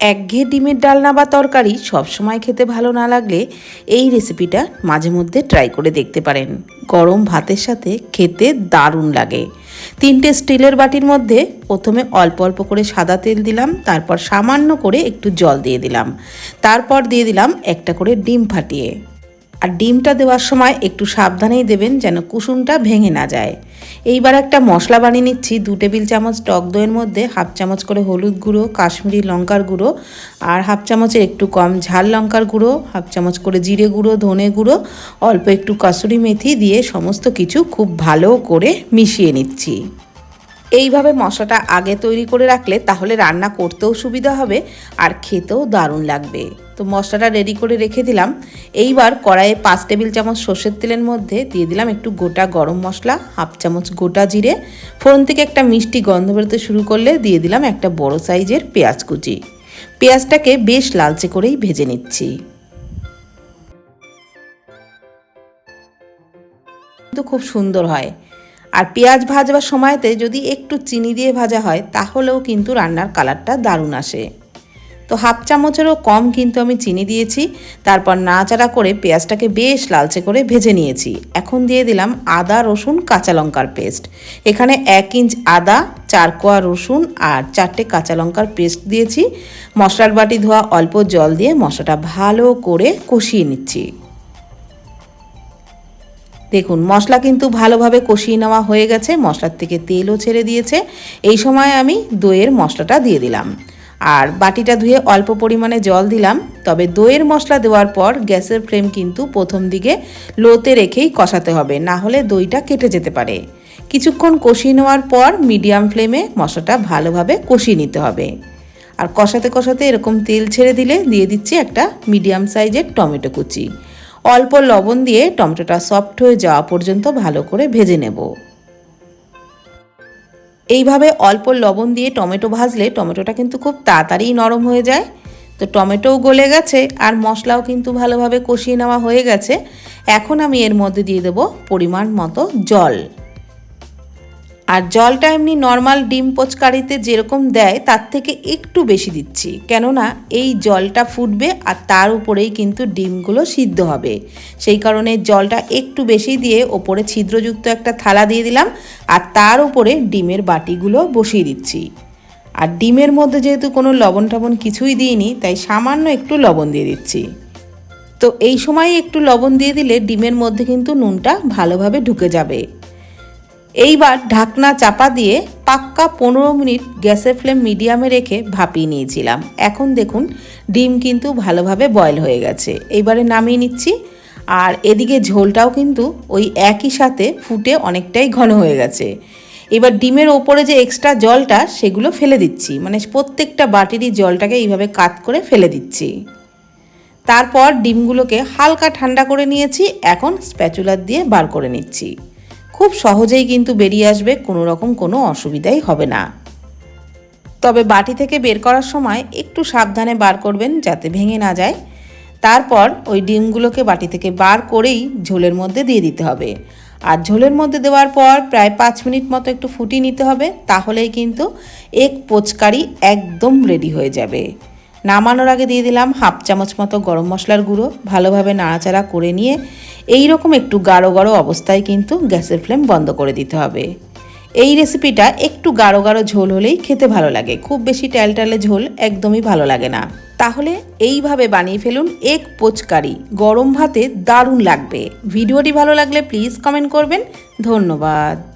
একঘেয়ে ডিমের ডালনা বা তরকারি সবসময় খেতে ভালো না লাগলে এই রেসিপিটা মাঝে মধ্যে ট্রাই করে দেখতে পারেন। গরম ভাতের সাথে খেতে দারুণ লাগে। তিনটে স্টিলের বাটির মধ্যে প্রথমে অল্প অল্প করে সাদা তেল দিলাম, তারপর সামান্য করে একটু জল দিয়ে দিলাম। তারপর দিয়ে দিলাম একটা করে ডিম ফাটিয়ে। আর ডিমটা দেওয়ার সময় একটু সাবধানেই দেবেন যেন কুসুমটা ভেঙে না যায়। এইবার একটা মশলা বানিয়ে নিচ্ছি, দু টেবিল চামচ টক দইয়ের মধ্যে, হাফ চামচ করে হলুদ গুঁড়ো, কাশ্মীরি লঙ্কার গুঁড়ো আর হাফ চামচের একটু কম ঝাল লঙ্কার গুঁড়ো, হাফ চামচ করে জিরে গুঁড়ো, ধনে গুঁড়ো, অল্প একটু কাসুরি মেথি দিয়ে সমস্ত কিছু খুব ভালো করে মিশিয়ে নিচ্ছি। এইভাবে মশলাটা আগে তৈরি করে রাখলে তাহলে রান্না করতেও সুবিধা হবে আর খেতেও দারুণ লাগবে। তো মশলাটা রেডি করে রেখে দিলাম। এইবার কড়াইয়ে পাঁচ টেবিল চামচ সর্ষের তেলের মধ্যে দিয়ে দিলাম একটু গোটা গরম মশলা, হাফ চামচ গোটা জিরে। ফোড়ন থেকে একটা মিষ্টি গন্ধ বেরোতে শুরু করলে দিয়ে দিলাম একটা বড় সাইজের পেঁয়াজ কুচি। পেঁয়াজটাকে বেশ লালচে করেই ভেজে নিচ্ছি। কিন্তু খুব সুন্দর হয়। আর পেঁয়াজ ভাজবার সময়তে যদি একটু চিনি দিয়ে ভাজা হয়, তাহলেও কিন্তু রান্নার কালারটা দারুণ আসে। তো হাফ চামচেরও কম কিন্তু আমি চিনি দিয়েছি, তারপর নাড়াচাড়া করে পেঁয়াজটাকে বেশ লালচে করে ভেজে নিয়েছি। এখন দিয়ে দিলাম আদা, রসুন, কাঁচা লঙ্কার পেস্ট। এখানে এক ইঞ্চ আদা, চার কোয়া রসুন আর চারটে কাঁচা লঙ্কার পেস্ট দিয়েছি। মশলার বাটি ধোয়া অল্প জল দিয়ে মশলাটা ভালো করে কষিয়ে নিচ্ছি। দেখুন, মশলা কিন্তু ভালোভাবে কষিয়ে নেওয়া হয়ে গেছে, মশলার থেকে তেলও ছেড়ে দিয়েছে। এই সময় আমি দইয়ের মশলাটা দিয়ে দিলাম। আর বাটিটা ধুয়ে অল্প পরিমাণে জল দিলাম, তবে দইয়ের মশলা দেওয়ার পর গ্যাসের ফ্লেম কিন্তু প্রথম দিকে লোতে রেখেই কষাতে হবে, না হলে দইটা কেটে যেতে পারে। কিছুক্ষণ কষিয়ে নেওয়ার পর মিডিয়াম ফ্লেমে মশলাটা ভালোভাবে কষিয়ে নিতে হবে। আর কষাতে কষাতে এরকম তেল ছেড়ে দিলে দিয়ে দিচ্ছি একটা মিডিয়াম সাইজের টমেটো কুচি। অল্প লবণ দিয়ে টমেটোটা সফট হয়ে যাওয়া পর্যন্ত ভালো করে ভেজে নেব। এইভাবে অল্প লবণ দিয়ে টমেটো ভাজলে টমেটোটা কিন্তু খুব তাড়াতাড়ি নরম হয়ে যায়। তো টমেটোও গলে গেছে আর মশলাও কিন্তু ভালোভাবে কষিয়ে নেওয়া হয়ে গেছে। এখন আমি এর মধ্যে দিয়ে দেবো পরিমাণ মতো জল। আর জলটা এমনি নর্মাল ডিম পোচকারিতে যেরকম দেয়, তার থেকে একটু বেশি দিচ্ছি। কেননা, এই জলটা ফুটবে আর তার উপরেই কিন্তু ডিমগুলো সিদ্ধ হবে। সেই কারণে জলটা একটু বেশি দিয়ে ওপরে ছিদ্রযুক্ত একটা থালা দিয়ে দিলাম আর তার উপরে ডিমের বাটিগুলো বসিয়ে দিচ্ছি। আর ডিমের মধ্যে যেহেতু কোনো লবণ টবণ কিছুই দিইনি, তাই সামান্য একটু লবণ দিয়ে দিচ্ছি। তো এই সময় একটু লবণ দিয়ে দিলে ডিমের মধ্যে কিন্তু নুনটা ভালোভাবে ঢুকে যাবে। এইবার ঢাকনা চাপা দিয়ে পাক্কা পনেরো মিনিট গ্যাসের ফ্লেম মিডিয়ামে রেখে ভাপিয়ে নিয়েছিলাম। এখন দেখুন, ডিম কিন্তু ভালোভাবে বয়েল হয়ে গেছে। এইবারে নামিয়ে নিচ্ছি। আর এদিকে ঝোলটাও কিন্তু ওই একই সাথে ফুটে অনেকটাই ঘন হয়ে গেছে। এবার ডিমের ওপরে যে এক্সট্রা জলটা, সেগুলো ফেলে দিচ্ছি। মানে প্রত্যেকটা বাটিরই জলটাকে এইভাবে কাত করে ফেলে দিচ্ছি। তারপর ডিমগুলোকে হালকা ঠান্ডা করে নিয়েছি। এখন স্প্যাচুলার দিয়ে বার করে নিচ্ছি। খুব সহজেই কিন্তু বেরিয়ে আসবে, কোনো রকম কোনো অসুবিধাই হবে না। তবে বাটি থেকে বের করার সময় একটু সাবধানে বার করবেন যাতে ভেঙে না যায়। তারপর ওই ডিমগুলোকে বাটি থেকে বার করেই ঝোলের মধ্যে দিয়ে দিতে হবে। আর ঝোলের মধ্যে দেওয়ার পর প্রায় পাঁচ মিনিট মতো একটু ফুটিয়ে নিতে হবে, তাহলেই কিন্তু এক পোচকারি একদম রেডি হয়ে যাবে। নামানোর আগে দিয়ে দিলাম হাফ চামচ মতো গরম মশলার গুঁড়ো, ভালোভাবে নাড়াচাড়া করে নিয়ে এই রকম একটু গাঢ় গাঢ় অবস্থায় কিন্তু গ্যাসের ফ্লেম বন্ধ করে দিতে হবে। এই রেসিপিটা একটু গাঢ় গাঢ় ঝোল হলেই খেতে ভালো লাগে। খুব বেশি ট্যালটালে ঝোল একদমই ভালো লাগে না। তাহলে এইভাবে বানিয়ে ফেলুন এক পোচকারি গরম ভাতে দারুণ লাগবে। ভিডিওটি ভালো লাগলে প্লিজ কমেন্ট করবেন। ধন্যবাদ।